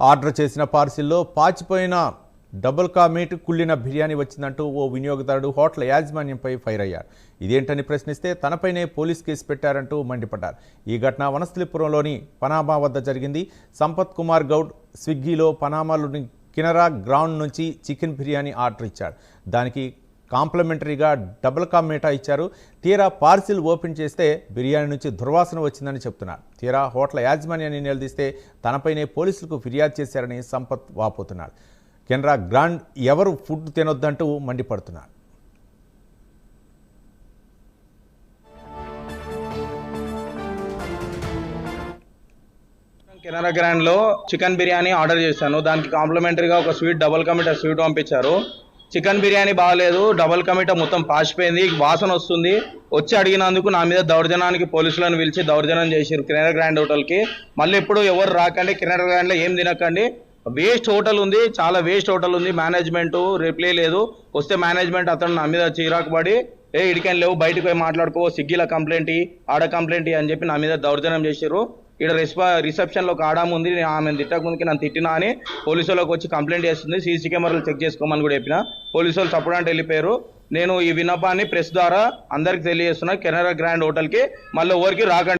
Order చేసిన పార్సిల్లో పాచిపోయిన double కా meet కుళ్ళిన బిర్యానీ వచ్చిందంటూ ఓ వినియోగదారుడు హోటల్ యాజమాన్యంపై ఫైర్ అయ్యారు. ఇదేంటని ప్రశ్నిస్తే తనపైనే పోలీస్ కేసు పెట్టారంటూ మండిపడ్డారు. ఈ ఘటన వనస్థలిపురంలోని పనామా వద్ద జరిగింది. సంపత్ కుమార్ గౌడ్ స్విగ్గీలో పనామాలోని కినరా గ్రౌండ్ నుంచి చికెన్ బిర్యానీ ఆర్డర్ ఇచ్చాడు. దానికి కాంప్లిమెంటరీగా డబుల్ కా మీఠా ఇచ్చారు. తీరా పార్సిల్ ఓపెన్ చేస్తే బిర్యానీ నుంచి దుర్వాసన వచ్చిందని చెప్తున్నారు. తీరా హోటల్ యాజమాన్యాన్ని నిలదీస్తే తనపైనే పోలీసులకు ఫిర్యాదు చేశారని సంపత్ వాపోతున్నాడు కెనరా గ్రాండ్ ఎవరు ఫుడ్ తినొద్దంటూ మండిపడుతున్నారు. కెనరా గ్రాండ్లో చికెన్ బిర్యానీ ఆర్డర్ చేశాను. దానికి కాంప్లిమెంటరీగా ఒక స్వీట్ డబుల్ కమిటా స్వీట్ పంపించారు. చికెన్ బిర్యానీ బాగాలేదు డబల్ కమిటా మొత్తం పాసిపోయింది వాసన వస్తుంది. వచ్చి అడిగినందుకు నా మీద దౌర్జన్యానికి పోలీసులను పిలిచి దౌర్జన్యం చేసారు కెనరా గ్రాండ్ హోటల్కి. మళ్ళీ ఎప్పుడు ఎవరు రాకండి కెనరా గ్రాండ్లో ఏం తినకండి. వేస్ట్ హోటల్ ఉంది చాలా వేస్ట్ హోటల్ ఉంది మేనేజ్మెంట్ రిప్లై లేదు. వస్తే మేనేజ్మెంట్ అతను నా మీద చిరాకు పడి ఏ ఇడికని లేవు బయటకు పోయి మాట్లాడుకో సిగ్గిల కంప్లైంట్ ఆడ కంప్లైంట్ అని చెప్పి నా మీద దౌర్జన్యం చేశారు ఇక్కడ రిసెప్ రిసెప్షన్లో ఒక ఆడామ ఉంది. నేను ఆమె తిట్టక ముందుకి నన్ను తిట్టినా అని పోలీసు వాళ్ళకి వచ్చి కంప్లైంట్ చేస్తుంది. సీసీ కెమెరాలు చెక్ చేసుకోమని కూడా చెప్పిన. పోలీసు వాళ్ళు తప్పుడంటే వెళ్ళిపోయారు. నేను ఈ విన్నపాన్ని ప్రెస్ ద్వారా అందరికి తెలియజేస్తున్నా. కెనరా గ్రాండ్ హోటల్కి మళ్ళీ ఎవరికి రాకండి.